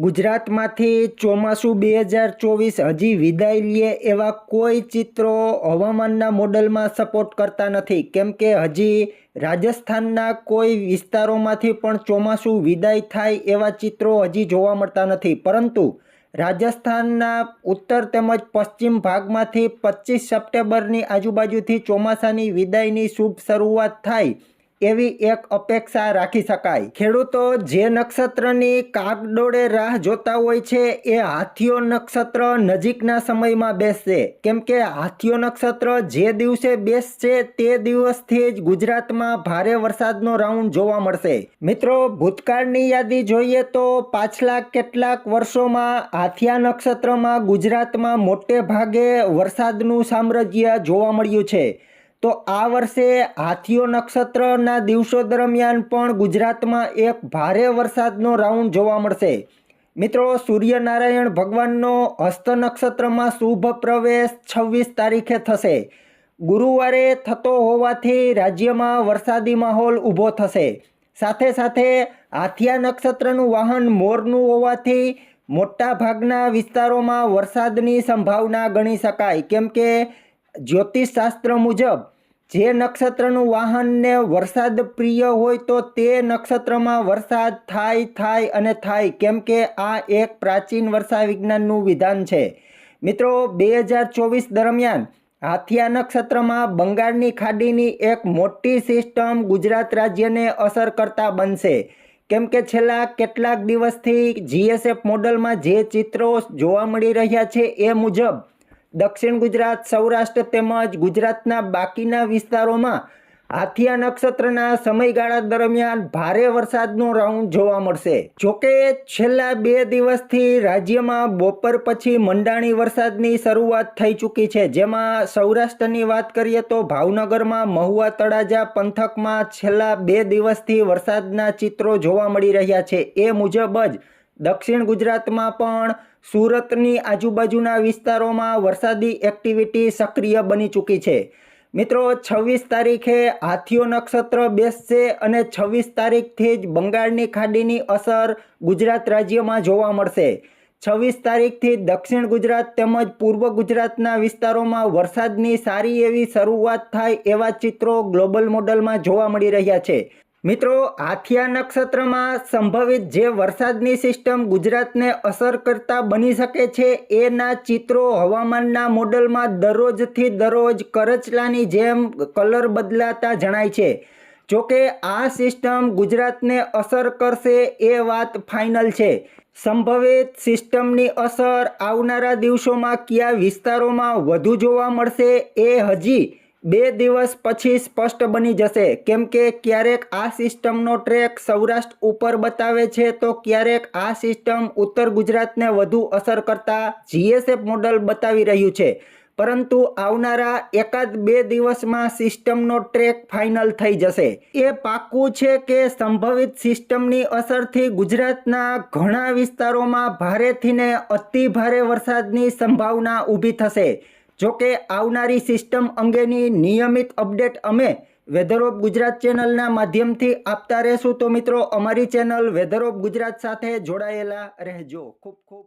ગુજરાતમાંથી ચોમાસું બે હજાર ચોવીસ હજી વિદાય લે એવા કોઈ ચિત્રો હવામાનના મોડલમાં સપોર્ટ કરતા નથી. કેમ કે હજી રાજસ્થાનના કોઈ વિસ્તારોમાંથી પણ ચોમાસું વિદાય થાય એવા ચિત્રો હજી જોવા મળતા નથી. પરંતુ રાજસ્થાનના ઉત્તર તેમજ પશ્ચિમ ભાગમાંથી પચીસ સપ્ટેમ્બરની આજુબાજુથી ચોમાસાની વિદાયની શુભ શરૂઆત થાય એવી એક અપેક્ષા રાખી શકાય. ખેડૂતો જે નક્ષત્રની કાગડોળે રાહ જોતા હોય છે, એ હાથીઓ નક્ષત્ર નજીકના સમયમાં બેસશે. કેમ કે હાથીઓ નક્ષત્ર જે દિવસે બેસશે, તે દિવસથી જ ગુજરાતમાં ભારે વરસાદનો રાઉન્ડ જોવા મળશે. મિત્રો, ભૂતકાળની યાદી જોઈએ તો પાછલા કેટલાક વર્ષોમાં હાથિયા નક્ષત્રમાં ગુજરાતમાં મોટે ભાગે વરસાદનું સામ્રાજ્ય જોવા મળ્યું છે. તો આ વર્ષે હાથીઓ નક્ષત્રના દિવસો દરમિયાન પણ ગુજરાતમાં એક ભારે વરસાદનો રાઉન્ડ જોવા મળશે. મિત્રો, સૂર્યનારાયણ ભગવાનનો હસ્ત નક્ષત્રમાં શુભ પ્રવેશ છવ્વીસ તારીખે થશે. ગુરુવારે થતો હોવાથી રાજ્યમાં વરસાદી માહોલ ઊભો થશે. સાથે સાથે હાથિયા નક્ષત્રનું વાહન મોરનું હોવાથી મોટા ભાગના વિસ્તારોમાં વરસાદની સંભાવના ગણી શકાય. કેમ કે જ્યોતિષ શાસ્ત્ર મુજબ, જે નક્ષત્રનું વાહનને વરસાદ પ્રિય હોય તો તે નક્ષત્રમાં વરસાદ થાય થાય અને થાય, કેમ કે આ એક પ્રાચીન વર્ષા વિજ્ઞાનનું વિધાન છે. મિત્રો, બે હજાર ચોવીસ દરમિયાન હાથિયા નક્ષત્રમાં બંગાળની ખાડીની એક મોટી સિસ્ટમ ગુજરાત રાજ્યને અસર કરતા બનશે. કેમ કે છેલ્લા કેટલાક દિવસથી જીએસએફ મોડલમાં જે ચિત્રો જોવા મળી રહ્યા છે એ મુજબ દક્ષિણ ગુજરાત, સૌરાષ્ટ્ર તેમજ ગુજરાતના બાકીના વિસ્તારોમાં હાથિયા નક્ષત્રના સમયગાળા દરમિયાન ભારે વરસાદનો રાઉન્ડ જોવા મળશે. જોકે છેલ્લા બે દિવસથી રાજ્યમાં બપોર પછી મંડાણી વરસાદની શરૂઆત થઈ ચૂકી છે. જેમાં સૌરાષ્ટ્રની વાત કરીએ તો ભાવનગરમાં મહુવા તળાજા પંથકમાં છેલ્લા બે દિવસથી વરસાદના ચિત્રો જોવા મળી રહ્યા છે. એ મુજબ જ દક્ષિણ ગુજરાતમાં પણ સુરતની આજુબાજુના વિસ્તારોમાં વરસાદી એક્ટિવિટી સક્રિય બની ચૂકી છે. મિત્રો, છવ્વીસ તારીખે હાથીઓ નક્ષત્ર બેસશે અને છવ્વીસ તારીખથી જ બંગાળની ખાડીની અસર ગુજરાત રાજ્યમાં જોવા મળશે. છવ્વીસ તારીખથી દક્ષિણ ગુજરાત તેમજ પૂર્વ ગુજરાતના વિસ્તારોમાં વરસાદની સારી એવી શરૂઆત થાય એવા ચિત્રો ગ્લોબલ મોડલમાં જોવા મળી રહ્યા છે. મિત્રો હાથિયા નક્ષત્રમાં સંભવિત જે વરસાદની સિસ્ટમ ગુજરાતને અસર કરતા બની શકે છે, એના ચિત્રો હવામાનના મોડલમાં દરરોજથી દરરોજ કરચલાની જેમ કલર બદલાતા જણાય છે. જોકે, આ સિસ્ટમ ગુજરાતને અસર કરશે એ વાત ફાઇનલ છે. સંભવિત સિસ્ટમની અસર આવનારા દિવસોમાં કયા વિસ્તારોમાં વધુ જોવા મળશે એ હજી બે દિવસ પછી સ્પષ્ટ બની જશે. કેમ કે ક્યારેક આ સિસ્ટમનો ટ્રેક સૌરાષ્ટ્ર ઉપર બતાવે છે, તો ક્યારેક આ સિસ્ટમ ઉત્તર ગુજરાતને વધુ અસર કરતા જીએસએફ મોડલ બતાવી રહ્યું છે. પરંતુ આવનારા એકાદ બે દિવસમાં સિસ્ટમનો ટ્રેક ફાઇનલ થઈ જશે. એ પાક્કું છે કે સંભવિત સિસ્ટમની અસરથી ગુજરાતના ઘણા વિસ્તારોમાં ભારેથી ને અતિ ભારે વરસાદની સંભાવના ઊભી થશે. જોકે આવનારી સિસ્ટમ અંગેની નિયમિત અપડેટ અમે વેધર ઓફ ગુજરાત ચેનલના માધ્યમથી આપતા રહેશું. તો મિત્રો, અમારી ચેનલ વેધર ઓફ ગુજરાત સાથે જોડાયેલા રહેજો. ખૂબ ખૂબ